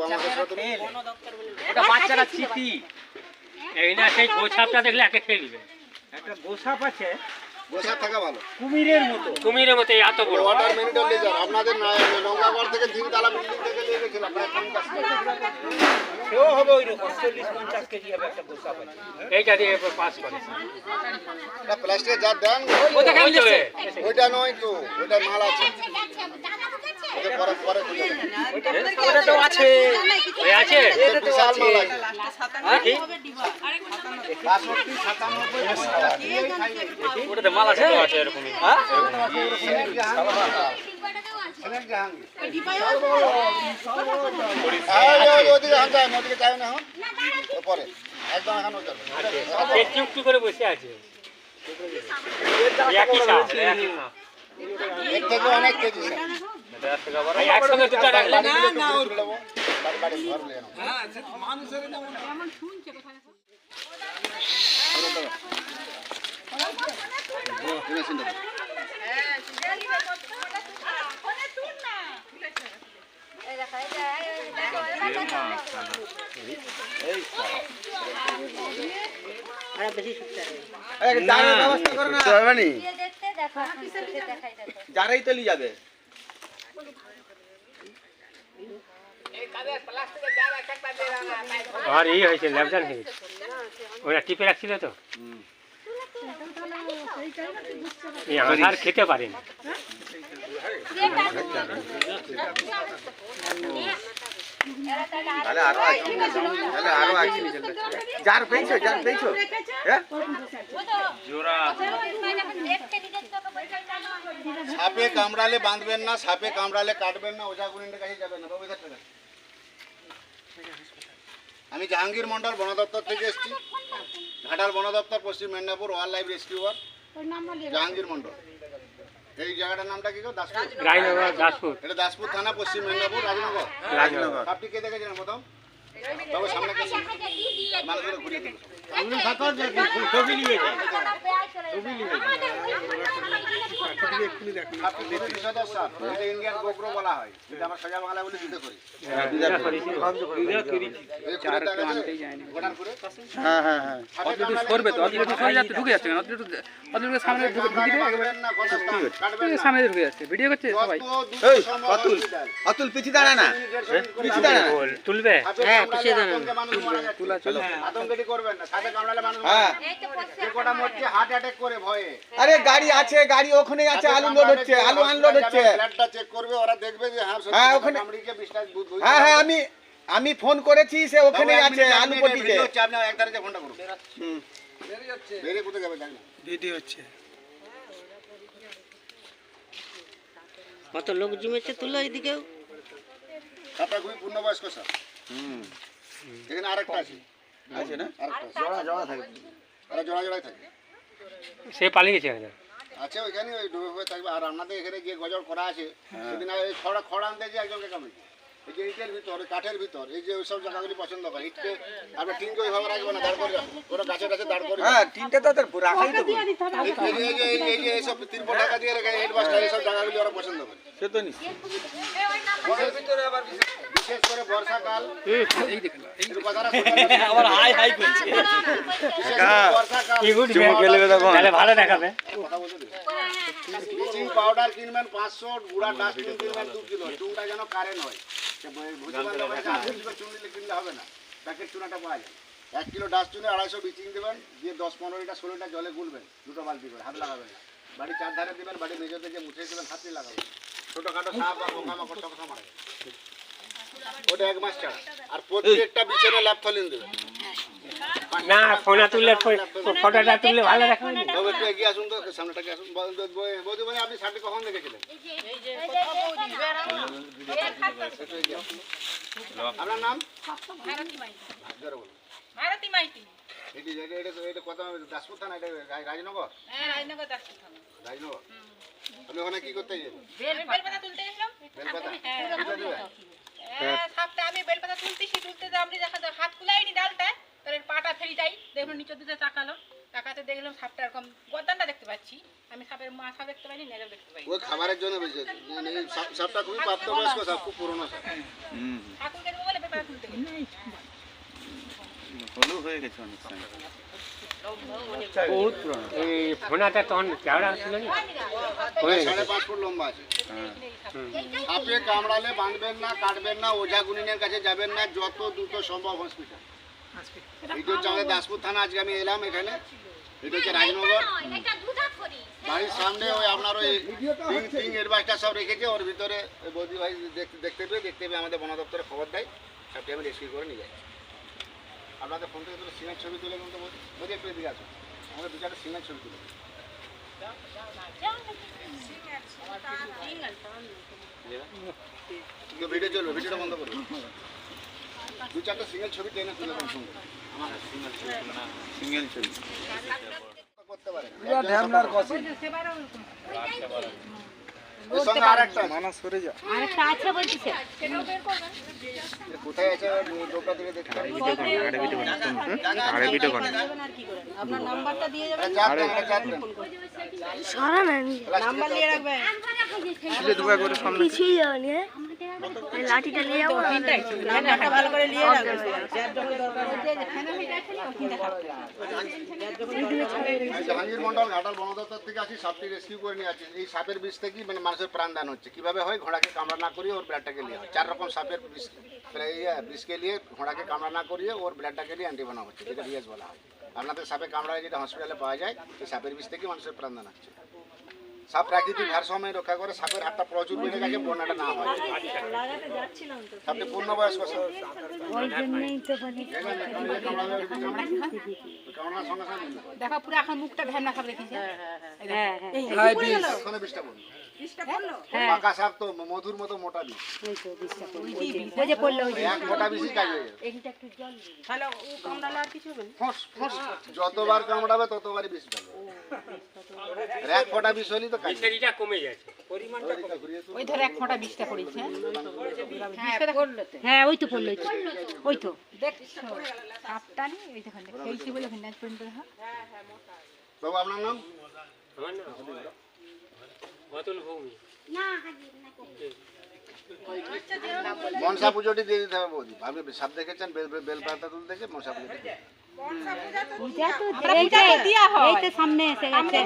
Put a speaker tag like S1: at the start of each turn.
S1: ওটা বাচ্চারা চিতি এই না সেই গোছাপটা দেখলে একে খেয়ে নিবে
S2: একটা গোসাপ আছে
S3: বসে থাকা ভালো
S2: কুমিরের মতো
S1: কুমিরের মতো এই এত বড়
S3: ওয়াটার মেনিটার লেজার আপনাদের নৌকাগড় থেকে বিল্ডিং থেকে নিয়ে
S2: সেও হবে ওই রকম চল্লিশ পঞ্চাশ কেজি হবে একটা গোসাপ আছে
S1: এইটা দিয়ে পাস করে
S3: এটা প্লাস্টিকের যা দেন
S1: যাবে
S3: ওইটা নয় তো ওইটা মাল আছে ওটা পরে পরে খুলে দেবেন।
S2: ওটা তো আছে।
S1: ওই আছে?
S3: এটা আছে।
S1: মাল আছে। আছে? করে বসে আছে। একই সাপ একই সাপ।
S3: এর থেকে অনেক কেজি বাড়ি ঘর নিয়ে।
S2: যারাই যাবে
S1: আর এই হয়েছে ল্যাবজান হয়েছে। ওরা টিপে রাখছিল তো। এই আধার খেতে পারেনি।
S2: তাহলে আরও আরও আছে। যার পেয়েছ যার পেয়েছ। হ্যাঁ?
S3: সাপে কামড়ালে বাঁধবেন না সাপে কামড়ালে কাটবেন না ওঝা গুলিনের কাছে যাবেন না বাবু টাকা। আমি জাহাঙ্গীর মন্ডল বন দপ্তর থেকে এসেছি। ঘাটাল বন দপ্তর পশ্চিম Medinipur wild life rescuer. Jahangir Mondal এই জায়গাটার নামটা কি দাসপুর? এটা দাসপুর থানা পশ্চিম মেদিনীপুর রাজনগর।
S1: রাজনগর।
S3: সাপটি কে দেখেছিলেন প্রথম? ঘুরিয়ে দেবো
S2: ছবি নিয়ে যায়
S3: সাপটি খুবই বিষধর সাপ এটা ইন্ডিয়ান গোগ্রো বলা হয়। এটা আমরা সোজা বাংলা বলে যুদ্ধ করি। এই খুঁড়ে দেখাচ্ছে? গোটার খুঁড়ে?
S2: হ্যাঁ হ্যাঁ হ্যাঁ।
S3: সাপে কামড়ালে কি
S4: সরে যাচ্ছে ঢুকে যাচ্ছে কেন অতটুকু সামনে ঢুকে ঢুকে দিবে
S3: কাটবেন না, গলার দাম, কাটবেন না।
S4: সামনে ঢুকে যাচ্ছে। ভিডিও করছে সবাই।
S2: এই, অতুল অতুল পিছি দাঁড়া না।
S3: দেড়শো মিনিট করে
S2: পিছি দাঁড়া।
S1: তুলবে?
S3: হ্যাঁ পিছিয়ে দেন মানুষ মারা যাচ্ছে। করবেন না। সাথে কামড়ালে মানুষ
S2: হ্যাঁ।
S3: যাচ্ছে। যে কটা মরছে হার্ট অ্যাটাক করে ভয়ে।
S2: আরে গাড়ি আছে গাড়ি ওখানে আছে আলু লোড হচ্ছে আলু আনলোড হচ্ছে।
S3: ব্লাডটা চেক করবে ওরা দেখবে যে হ্যাঁ
S2: হ্যাঁ, ওখানে- হ্যাঁ হ্যাঁ আমি আমি ফোন করেছি সে ওখানে আছে আলু পটিতে
S3: আপনি এক তারিখে ফোনটা করুন।
S2: হুম।
S3: বেরিয়ে কোথায় যাবে জানি
S2: ভিডিও হচ্ছে।
S5: কত লোক জমেছে তুলো এইদিকেও
S3: আপনার খুবই পূর্ণবয়স্ক স্যার।
S2: হুম।
S3: এখানে আরেকটা আছে।
S2: আছে না?
S3: আরেকটা জোড়া জোড়া থাকে। ওরা জোড়া জোড়াই থাকে।
S1: সে পালিয়ে গেছে
S3: আছে ওইখানে ওই ডুবে হয়ে থাকবে। আর আপনাদের এখানে যে গজল করা আছে। সেদিন আর এই খড়া আনতে যে একজনকে কামড়ে এই যে ইটের ভিতর কাঠের ভিতর এই যে ওইসব জায়গাগুলি পছন্দ করে। ইটকে আমরা টিনকে ওইভাবে রাখব না দাঁড় করে রাখব। ওরা গাছে গাছে দাঁড় করে
S2: হ্যাঁ তিনটে তো রাখাই তো
S3: এই যে- এই যে এই যে- এই যে এইসব তিরপল ঢাকা দিয়ে রেখে হেড মাস্টার এইসব জায়গাগুলি ওরা পছন্দ করে।
S2: সে তো নিশ্চয়
S3: বিশেষ করে বর্ষাকাল।
S4: এই দেখুন আবার হাই হাই করছে।
S3: বর্ষাকাল।
S1: তাহলে ভালো দেখাবে।
S3: ব্লিচিং পাউডার কিনবেন পাঁচশো, গুঁড়া ডাস্টবিন কিনবেন দু কিলো, চুনটা যেন কারেন্ট হয়। চুন দিলে কিনলে হবে না। প্যাকেট চুনাটা পাওয়া যায়। এক কিলো ডাস্টবিনে আড়াইশো ব্লিচিং দেবেন, দিয়ে দশ, পনেরো লিটার, ষোলো লিটার জলে গুলবেন, দুটো বালতি করে, হাত লাগাবেন না। বাড়ির চার ধারে দেবেন বাড়ির মেঝেতে যে মুছে দেবেন হাতে লাগাবেন। ছোটোখাটো সাপ বা পোকামাকড় সব মারা ওটা এক মাস ছাড়া। আর প্রত্যেকটা বিছানে ল্যাপথলিন দেবেন।
S1: না ফোনা তুললে ফটোটা তুললে ভালো দেখাবে না
S3: তবে একটু এগিয়ে আসুন তো সামনেটাকে আসুন বৌদি মানে আপনি সাপটি কখন দেখেছিলেন। আপনার নাম
S6: ভারতী মাইতি
S3: এটি এটা এটা কত দাসপুর থানা এটা রাজনগর
S6: হ্যাঁ রাজনগর দাসপুর থানা
S3: রাজনগর আপনি ওখানে কি করতে গেলেন
S6: বেলপাতা তুলতে এসলাম
S3: বেলপাতা
S6: হ্যাঁ। হ্যাঁ, সাপটা আমি বেলপাতা তুলতেছি তুলতে যে আপনি দেখা হাত কুলাইনি ডালটা তাহলে পাটা ফেলি যাই দেখলাম নিচের দিকে তাকালো তাকাতে দেখলাম সাপটা এরকম গদ্দানটা দেখতে পাচ্ছি। আমি সাপের মাথা দেখতে পাইনি নেগেও দেখতে পাইনি।
S3: ওই খাবারের জন্য বেশি সাপটা খুবই প্রাপ্তবয়স্ক সাপ খুব পুরনো সাপ।
S2: হুম।
S6: ঠাকুরকে বলে বেলপাতা তুলতে গেলে।
S2: হলু হয়ে গেছে অনেক সময়।
S1: বহুত পুরনো। এই ফোনাটা তখন কেওড়া ছিল না?
S3: সাড়ে পাঁচ ফুট লম্বা আছে।
S1: হুম।
S3: সাপে কামড়ালে বাঁধবেন না কাটবেন না ওঝা গুনিনের কাছে যাবেন না যত দ্রুত সম্ভব হসপিটাল। এটা হচ্ছে আমাদের দাসপুর থানা আজকে আমি এলাম এখানে। এটা হচ্ছে রাজনগর। বাড়ির সামনে ওই আপনার ওই এডভাইসটা সব রেখেছে ওর ভিতরে ওই বৌদি ভাই দেখতে দেখতে পেয়ে দেখতে পেয়ে আমাদের বন দপ্তরে খবর দেয় সবটি আমি রেস্কিউ করে নিয়ে যাই আপনাদের ফোন থেকে তুলে সিমেন্ট ছবি তুলে কিন্তু বৌদি বৌদি একটু এদিকে আসুন। আমাদের দু চারটা সিমেন্ট ছবি তুলে। ভিডিও চলবে ভিডিওটা বন্ধ করবে দু চারটা সিঙ্গেল ছবি টেনে তুলে আমার সিঙ্গেল ছবি না
S2: সিঙ্গেল ছবি।
S3: করতে পারে সঙ্গে আর
S2: মানা সরে যা।
S5: আরেকটা আছে বলতেছে।
S3: কোথায় আছে? লোকটা দিকে দেখতে
S2: আরে ভিডিও কর আরে ভিডিও কর?
S5: আপনার নাম্বারটা দিয়ে
S3: আরে আরে চাপ দেন নাম্বার নিয়ে রাখবেন।
S2: ছিলে দুবার করে সামনে
S7: লাঠিটা নিয়ে যাব
S5: নাম্বারটা ভালো করে নিয়ে রাখবেন।
S3: জাহাঙ্গীর মন্ডল ঘাটাল বন দপ্তর থেকে আসি সাপটি রেস্কিউ করে নিয়ে আসি। এই সাপের বিষ থেকেই মানে মানুষের প্রাণদান হচ্ছে। কীভাবে হয়? ঘোড়াকে কামড়া না করিয়ে ওর ব্লাডটাকে নিয়ে হয়। চার রকম সাপের বিষ ইয়ে, বিষকে নিয়ে ঘোড়াকে কামড়া না করিয়ে ওর ব্লাডটাকে নিয়ে অ্যান্টি বানা হচ্ছে যেটা রিয়াজ বলা হয়। আপনাদের সাপে কামড়ায় যেটা হসপিটালে পাওয়া যায় সেই সাপের বিষ থেকে মানুষের প্রাণদান হচ্ছে। সাপ প্রাকৃতিক ভারসাম্য রক্ষা করে সাপের হাতটা প্রচুর বেড়ে গেছে বন্যাটা না হয়। সাপটি সঙ্গে নিয়ে
S6: দেখো পুরো এখন মুখটা রেখেছে এই,
S3: ওখানে বিষটা বলুন পাকা সাপ তো মধুর মতো মোটা বিষ এক মোটা বিষই কাজ হয়ে যাবে
S6: তাহলে ও কামড়ালে আর কিছু হবে না?
S3: ফোঁস, ফোঁস। যতবার কামড়াবে ততবারই বিষ এক ফোঁটা বিষ হলেই তো
S1: কমে যাচ্ছে
S6: ওই ধরে এক ফোঁটা বিষটা পড়েছে হ্যাঁ? পড়ল
S5: হ্যাঁ ওই তো পড়ল ওই তো। ওই
S6: সাপটা নেই ওই দেখুন খেয়েছি বলে ওখানে পর্যন্ত দেখো
S3: বাবু আপনার নাম?
S1: আমার না অতুল ভৌমি
S3: মনসা পুজোটি দিয়ে দিতে হবে বৌদি আপনি সাপ দেখেছেন বেল বেল- বেলপাতা তুলতে গিয়ে মনসা পুজো দেখে
S5: পূজা তো
S6: আমরা
S5: এই
S6: পূজা
S5: যে
S6: তো দেয়া হয়।
S5: এই তো সামনে এসে গেছে